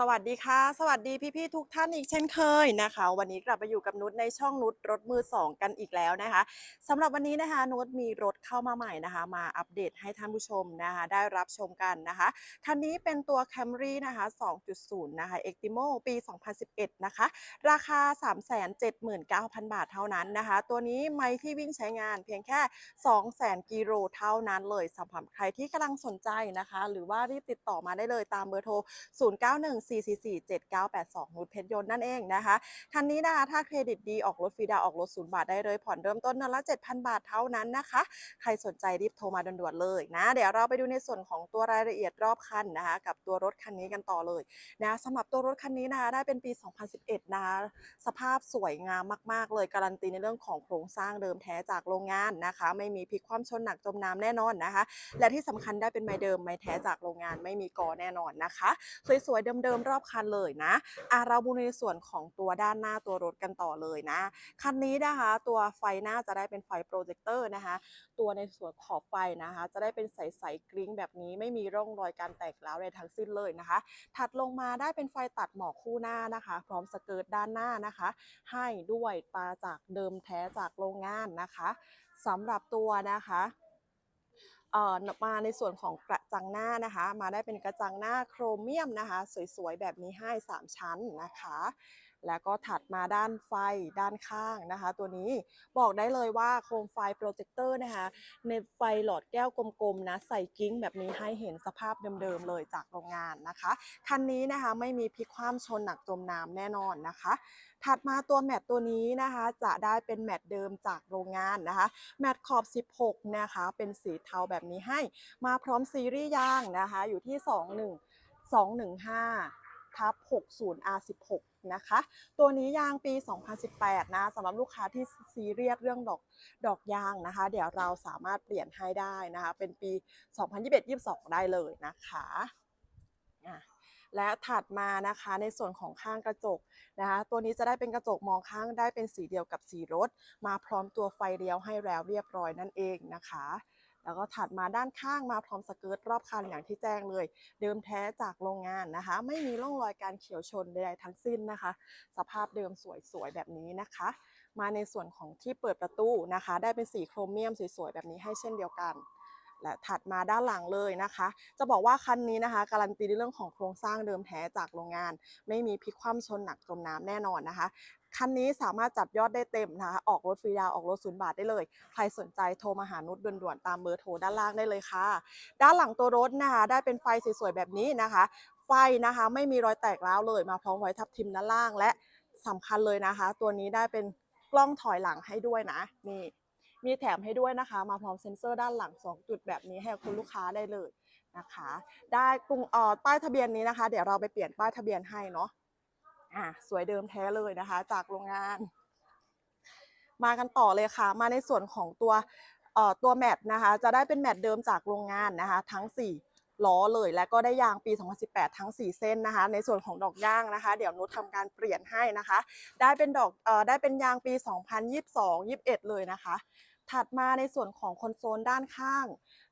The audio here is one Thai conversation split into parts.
สวัสดีค่ะ สวัสดีพี่ๆทุกท่านอีกเช่นเคยนะคะ วันนี้กลับมาอยู่กับนุชในช่องนุชรถมือสองกันอีกแล้วนะคะสำหรับวันนี้นะคะนุชมีรถเข้ามาใหม่นะคะ มาอัปเดตให้ท่านผู้ชมนะคะ ได้รับชมกันนะคะคันนี้เป็นตัว Camry นะคะ 2.0 นะคะ Extimo ปี 2011 นะคะ ราคา 379,000 บาทเท่านั้นนะคะ ตัวนี้ไม่ที่วิ่งใช้งานเพียงแค่ 200,000กิโลเท่านั้นเลยสำหรับใครที่กำลังสนใจนะคะ หรือว่ารีบติดต่อมาได้เลยตามเบอร์โทร04447982นุชเพชรยนต์นั่นเองนะคะคันนี้นะคะ ถ้าเครดิตดีออกรถฟรีดาวออกรถศูนย์บาทได้เลย ผ่อนเริ่มต้นเดือนละ 7,000 บาทเท่านั้นนะคะ ใครสนใจรีบโทรมาด่วนๆเลยนะ เดี๋ยวเราไปดูในส่วนของตัวรายละเอียดรอบคันนะคะ กับตัวรถคันนี้กันต่อเลยนะสำหรับตัวรถคันนี้นะคะได้เป็นปี 2011 นะคะสภาพสวยงามมาก ๆ เลยการันตีในเรื่องของโครงสร้างเดิมแท้จากโรงงานนะคะ ไม่มีพลิกคว่ำชนหนักจมน้ำแน่นอนนะคะ และที่สำคัญได้เป็นไม้เดิมไม้แท้จากโรงงานไม่มีกอแน่นอนนะคะ สวยๆเดิมๆรอบคันเลยนะอะเราดูในส่วนของตัวด้านหน้าตัวรถกันต่อเลยนะ คันนี้นะคะ ตัวไฟหน้าจะได้เป็นไฟโปรเจคเตอร์นะคะ ตัวในส่วนขอบไฟนะคะ จะได้เป็นใสๆกริ้งแบบนี้ไม่มีร่องรอยการแตกร้าวใดทั้งสิ้นเลยนะคะ ถัดลงมาได้เป็นไฟตัดหมอกคู่หน้านะคะ พร้อมสเกิร์ตด้านหน้านะคะ ให้ด้วยตาจากเดิมแท้จากโรงงานนะคะสำหรับตัวนะคะ มาในส่วนของกระจังหน้านะคะ มาได้เป็นกระจังหน้าโครเมียมนะคะ สวยๆ แบบนี้ให้ 3 ชั้นนะคะ แล้วก็ถัดมาด้านไฟด้านข้างนะคะ ตัวนี้บอกได้เลยว่าโคมไฟโปรเจคเตอร์นะคะ ในไฟหลอดแก้วกลมๆนะใส่กิ้งแบบนี้ให้เห็นสภาพเดิมๆเลยจากโรงงานนะคะ คันนี้นะคะไม่มีพลิกคว่ำชนหนักจมน้ำแน่นอนนะคะ ถัดมาตัวแมตตัวนี้นะคะจะได้เป็นแมตเดิมจากโรงงานนะคะ แมตขอบ 16 นะคะ เป็นสีเทาแบบนี้ให้ มาพร้อมซีรีส์ยางนะคะ อยู่ที่ 21 215 ทับ60 R16 นะคะ ตัวนี้ยางปี 2018 นะสำหรับลูกค้าที่ซีเรียสเรื่องดอกดอกยางนะคะ เดี๋ยวเราสามารถเปลี่ยนให้ได้นะคะ เป็นปี 2021-22 ได้เลยนะคะและถัดมานะคะในส่วนของข้างกระจกนะคะตัวนี้จะได้เป็นกระจกมองข้างได้เป็นสีเดียวกับสีรถ มาพร้อมตัวไฟเลี้ยวให้แล้วเรียบร้อยนั่นเองนะคะ แล้วก็ถัดมาด้านข้างมาพร้อมสเกิร์ตรอบคันอย่างที่แจ้งเลย เดิมแท้จากโรงงานนะคะ ไม่มีร่องรอยการเฉียวชนใดๆทั้งสิ้นนะคะ สภาพเดิมสวยๆแบบนี้นะคะ มาในส่วนของที่เปิดประตูนะคะ ได้เป็นสีโครเมียมสวยๆแบบนี้ให้เช่นเดียวกันและถัดมาด้านหลังเลยนะคะ จะบอกว่าคันนี้นะคะ การันตีในเรื่องของโครงสร้างเดิมแท้จากโรงงาน ไม่มีพลิกคว่ำชนหนักจมน้ำแน่นอนนะคะ คันนี้สามารถจับยอดได้เต็มนะคะ ออกรถฟรีดาวออกรถศูนย์บาทได้เลย ใครสนใจโทรมาหานุชด่วนๆ ตามเบอร์โทรด้านล่างได้เลยค่ะ ด้านหลังตัวรถนะคะ ได้เป็นไฟสวยๆแบบนี้นะคะ ไฟนะคะไม่มีรอยแตกร้าวเลย มาพร้อมไว้ทับทิมด้านล่าง และสำคัญเลยนะคะ ตัวนี้ได้เป็นกล้องถอยหลังให้ด้วยนะนี่มีแถมให้ด้วยนะคะ มาพร้อมเซ็นเซอร์ด้านหลัง 2 จุดแบบนี้ให้คุณลูกค้าได้เลยนะคะ ได้กรุงเอ่อป้ายทะเบียนนี้นะคะ เดี๋ยวเราไปเปลี่ยนป้ายทะเบียนให้เนาะ อะสวยเดิมแท้เลยนะคะ จากโรงงาน มากันต่อเลยค่ะ มาในส่วนของตัวเอ่อตัวแมตนะคะ จะได้เป็นแมตเดิมจากโรงงานนะคะ ทั้ง 4 ล้อเลย และก็ได้ยางปี 2018 ทั้ง 4 เส้นนะคะ ในส่วนของดอกยางนะคะ เดี๋ยวนุชทำการเปลี่ยนให้นะคะ ได้เป็นดอกเอ่อได้เป็นยางปี 2022-21 เลยนะคะ ถัดมาในส่วนของคอนโซลด้านข้าง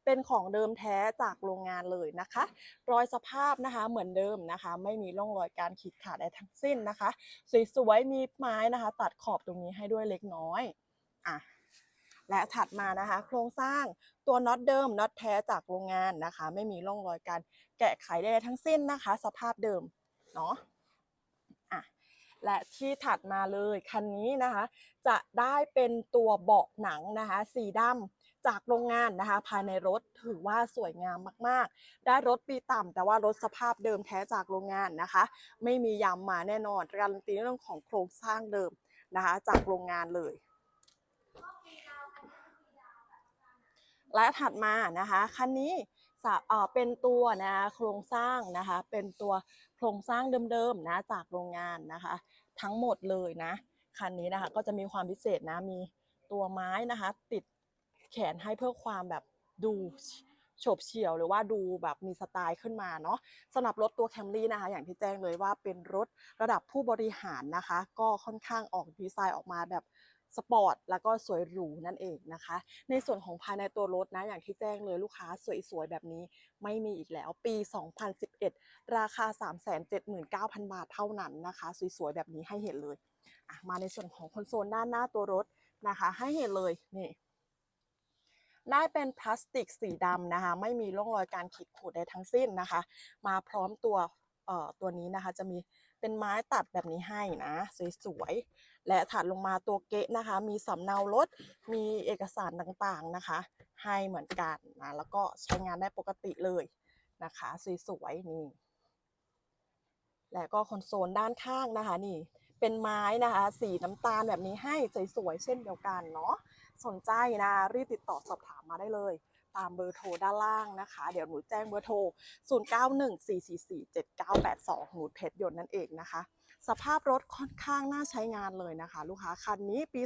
เป็นของเดิมแท้จากโรงงานเลยนะคะ รอยสภาพนะคะเหมือนเดิมนะคะ ไม่มีร่องรอยการขีดขาดใดทั้งสิ้นนะคะสวยๆมีไม้นะคะ ตัดขอบตรงนี้ให้ด้วยเล็กน้อยอะและถัดมานะคะ โครงสร้างตัวน็อตเดิมน็อตแท้จากโรงงานนะคะ ไม่มีร่องรอยการแกะไขใดทั้งสิ้นนะคะ สภาพเดิมเนาะอะและที่ถัดมาเลยคันนี้นะคะ จะได้เป็นตัวเบาะหนังนะคะ สีดำ จากโรงงานนะคะ ภายในรถถือว่าสวยงามมากๆ ได้รถปีต่ำแต่ว่ารถสภาพเดิมแท้จากโรงงานนะคะ ไม่มียำมาแน่นอนการันตีเรื่องของโครงสร้างเดิมนะคะ จากโรงงานเลย และถัดมานะคะคันนี้เป็นตัวนะโครงสร้างนะคะ เป็นตัวโครงสร้างเดิมๆนะจากโรงงานนะคะ ทั้งหมดเลยนะคันนี้นะคะก็จะมีความพิเศษนะมีตัวไม้นะคะ ติด แขนให้เพื่อความแบบดูโฉบเฉี่ยวหรือว่าดูแบบมีสไตล์ขึ้นมาเนาะสำหรับรถตัวแคมรี่นะคะ อย่างที่แจ้งเลยว่าเป็นรถระดับผู้บริหารนะคะ ก็ค่อนข้างออกดีไซน์ออกมาแบบสปอร์ตแล้วก็สวยหรูนั่นเองนะคะ ในส่วนของภายในตัวรถนะอย่างที่แจ้งเลยลูกค้าสวยๆ แบบนี้ไม่มีอีกแล้วปี 2011 ราคา 379,000 บาทเท่านั้นนะคะ สวยๆ แบบนี้ให้เห็นเลยมาในส่วนของคอนโซลด้านหน้าตัวรถนะคะ ให้เห็นเลยนี่ ได้เป็นพลาสติกสีดำนะคะ ไม่มีร่องรอยการขีดขูดใดทั้งสิ้นนะคะ มาพร้อมตัวเอ่อตัวนี้นะคะจะมีเป็นไม้ตัดแบบนี้ให้นะ สวยๆ และถัดลงมาตัวเกะนะคะ มีสำเนารถ มีเอกสารต่างๆนะคะ ให้เหมือนกันนะแล้วก็ใช้งานได้ปกติเลยนะคะ สวยๆ นี่ และก็คอนโซลด้านข้างนะคะนี่เป็นไม้นะคะ สีน้ำตาลแบบนี้ให้สวยๆ เช่นเดียวกันเนาะ สนใจนะรีบติดต่อสอบถามมาได้เลย ตามเบอร์โทรด้านล่างนะคะ เดี๋ยวหนูแจ้งเบอร์โทร 0914447982หนูเพชรยนต์นั่นเองนะคะสภาพรถค่อนข้างน่าใช้งานเลยนะคะ ลูกค้าคันนี้ปี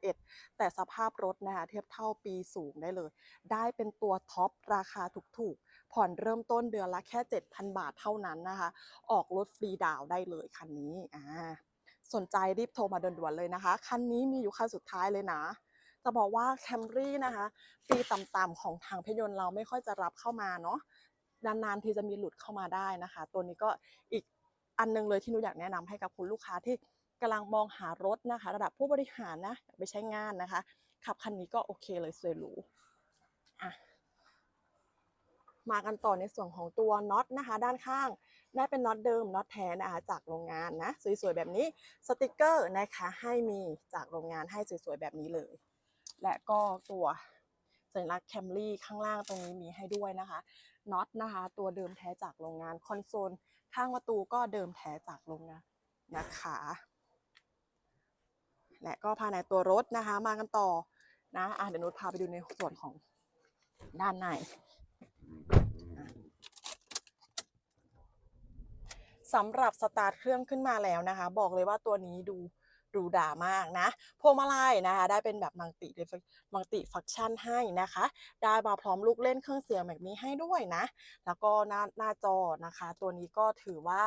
2011 แต่สภาพรถนะคะเทียบเท่าปีสูงได้เลย ได้เป็นตัวท็อปราคาถูกๆ ผ่อนเริ่มต้นเดือนละแค่ 7,000 บาทเท่านั้นนะคะ ออกรถฟรีดาวได้เลยคันนี้อ่าสนใจรีบโทรมาด่วนๆเลยนะคะ คันนี้มีอยู่คันสุดท้ายเลยนะ จะบอกว่าแคมรี่นะคะ ปีต่ำๆของทางเพยนต์เราไม่ค่อยจะรับเข้ามาเนาะนานๆทีจะมีหลุดเข้ามาได้นะคะ ตัวนี้ก็อีกอันหนึงเลยที่หนูอยากแนะนำให้กับคุณลูกค้าที่กำลังมองหารถนะคะ ระดับผู้บริหารนะอยากไปใช้งานนะคะ ขับคันนี้ก็โอเคเลยสวยหรูอะมากันต่อในส่วนของตัวน็อตนะคะ ด้านข้างได้เป็นน็อตเดิมน็อตแท้นะคะจากโรงงานนะสวยๆแบบนี้สติกเกอร์นะคะให้มีจากโรงงานให้สวยๆแบบนี้เลย และก็ตัวสัญลักษณ์แคมรี่ข้างล่างตรงนี้มีให้ด้วยนะคะน็อตนะคะ ตัวเดิมแท้จากโรงงานคอนโซลข้างประตูก็เดิมแท้จากโรงงานนะคะ และก็ภายในตัวรถนะคะ มากันต่อนะอะเดี๋ยวนุชพาไปดูในส่วนของด้านในสำหรับสตาร์ทเครื่องขึ้นมาแล้วนะคะ บอกเลยว่าตัวนี้ดู หรูหรามากนะพวงมาลัยนะคะ ได้เป็นแบบมัลติมัลติฟังก์ชันให้นะคะ ได้มาพร้อมลูกเล่นเครื่องเสียงแบบนี้ให้ด้วยนะ แล้วก็หน้าหน้าจอนะคะ ตัวนี้ก็ถือว่า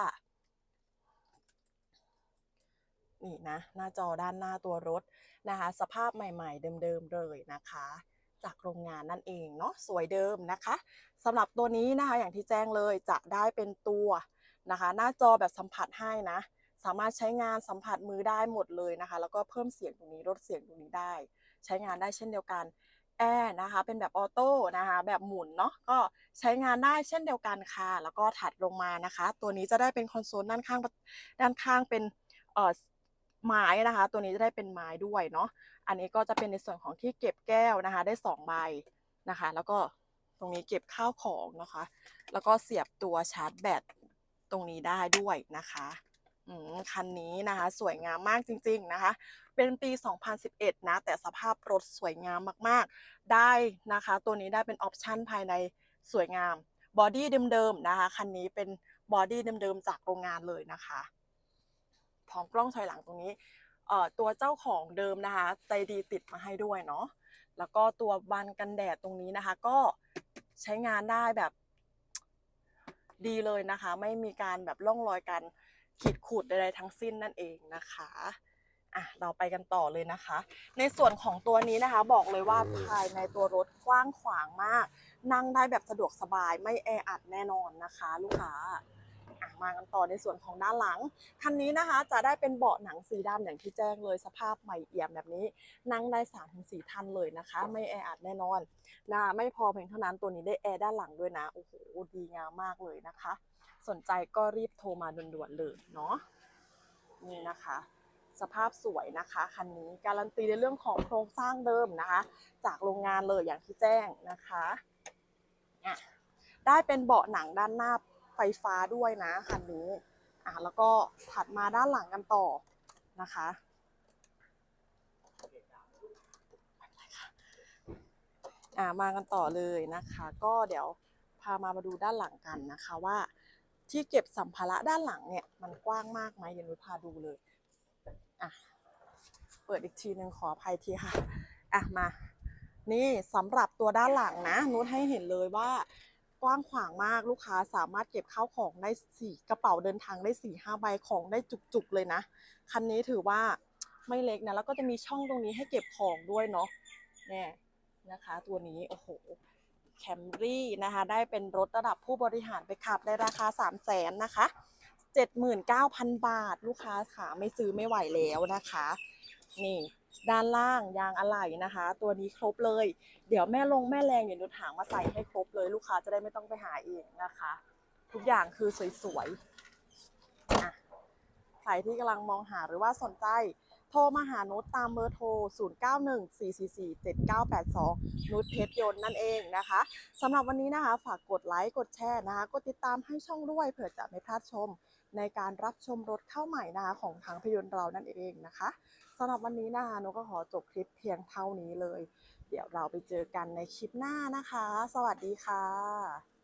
นี่นะ หน้าจอด้านหน้าตัวรถนะคะ สภาพใหม่ๆ เดิมๆเลยนะคะ จากโรงงานนั่นเองเนาะสวยเดิมนะคะสำหรับตัวนี้นะคะอย่างที่แจ้งเลยจะได้เป็นตัวนะคะ หน้าจอแบบสัมผัสให้นะ สามารถใช้งานสัมผัสมือได้หมดเลยนะคะ แล้วก็เพิ่มเสียงตรงนี้ลดเสียงตรงนี้ได้ ใช้งานได้เช่นเดียวกันแอร์นะคะเป็นแบบออโต้นะคะแบบหมุนเนาะก็ใช้งานได้เช่นเดียวกันค่ะ แล้วก็ถัดลงมานะคะ ตัวนี้จะได้เป็นคอนโซลด้านข้างด้านข้างเป็นเอ่อไม้นะคะ ตัวนี้จะได้เป็นไม้ด้วยเนาะอันนี้ก็จะเป็นในส่วนของที่เก็บแก้วนะคะ ได้สองใบนะคะ แล้วก็ตรงนี้เก็บข้าวของนะคะ แล้วก็เสียบตัวชาร์จแบตตรงนี้ได้ด้วยนะคะ คันนี้นะคะ สวยงามมากจริง ๆนะคะ เป็นปี 2011 นะ แต่สภาพรถสวยงามมากๆ ได้นะคะ ตัวนี้ได้เป็นออปชันภายในสวยงาม บอดี้เดิมๆนะคะ คันนี้เป็นบอดี้เดิมๆจากโรงงานเลยนะคะพร้อมกล้องถอยหลังตรงนี้ตัวเจ้าของเดิมนะคะ ใจดีติดมาให้ด้วยเนาะแล้วก็ตัวบานกันแดดตรงนี้นะคะ ก็ใช้งานได้แบบดีเลยนะคะ ไม่มีการแบบร่องรอยการ ขีดขูดใดๆทั้งสิ้นนั่นเองนะคะอะเราไปกันต่อเลยนะคะ ในส่วนของตัวนี้นะคะ บอกเลยว่าภายในตัวรถกว้างขวางมาก นั่งได้แบบสะดวกสบายไม่แออัดแน่นอนนะคะ ลูกค้ามากันต่อในส่วนของด้านหลัง คันนี้นะคะจะได้เป็นเบาะหนังสีดำอย่างที่แจ้งเลยสภาพใหม่เอี่ยมแบบนี้ นั่งได้3-4ท่านเลยนะคะ ไม่แออัดแน่นอนนะไม่พอเพียงเท่านั้นตัวนี้ได้แอร์ด้านหลังด้วยนะโอ้โหดีงามมากเลยนะคะ สนใจก็รีบโทรมาด่วนๆเลยเนาะนี่นะคะ สภาพสวยนะคะคันนี้การันตีในเรื่องของโครงสร้างเดิมนะคะ จากโรงงานเลยอย่างที่แจ้งนะคะอะได้เป็นเบาะหนังด้านหน้าไฟฟ้าด้วยนะคันนี้อะแล้วก็ถัดมาด้านหลังกันต่อนะคะอ่ามากันต่อเลยนะคะ ก็เดี๋ยวพามามาดูด้านหลังกันนะคะว่า ที่เก็บสัมภาระด้านหลังเนี่ย มันกว้างมากไหมเดี๋ยวนุพาดูเลยอะเปิดอีกทีหนึ่งขออภัยทีค่ะอะมา นี่สำหรับตัวด้านหลังนะ นุชให้เห็นเลยว่ากว้างขวางมากลูกค้าสามารถเก็บข้าวของได้สี่กระเป๋าเดินทางได้สี่ห้าใบของได้จุกๆเลยนะ คันนี้ถือว่าไม่เล็กนะ แล้วก็จะมีช่องตรงนี้ให้เก็บของด้วยเนาะเนี่ยนะคะ ตัวนี้โอ้โห แคมรี่นะคะ ได้เป็นรถระดับผู้บริหารไปขับในราคา 3 0 0แสนนะคะ 79,000 บาท ลูกค้าขาไม่ซื้อไม่ไหวแล้วนะคะ นี่ด้านล่างยางอะไหล่นะคะ ตัวนี้ครบเลย เดี๋ยวแม่ลงแม่แรงเดี๋ยวนูถางมาใส่ให้ครบเลย ลูกค้าจะได้ไม่ต้องไปหาเองนะคะ ทุกอย่างคือสวยๆอะใครที่กำลังมองหาหรือว่าสนใจ โทรมาหานุชตามเบอร์โทร 0914447982 นุชเพชรยนต์นั่นเองนะคะสำหรับวันนี้นะคะฝากกดไลค์กดแชร์นะคะกดติดตามให้ช่องด้วยเผื่อจะไม่พลาดชม ในการรับชมรถเข้าใหม่นะคะของทางพยนต์เรานั่นเองนะคะสำหรับวันนี้นะคะนุชก็ขอจบคลิปเพียงเท่านี้เลย เดี๋ยวเราไปเจอกันในคลิปหน้านะคะ สวัสดีค่ะ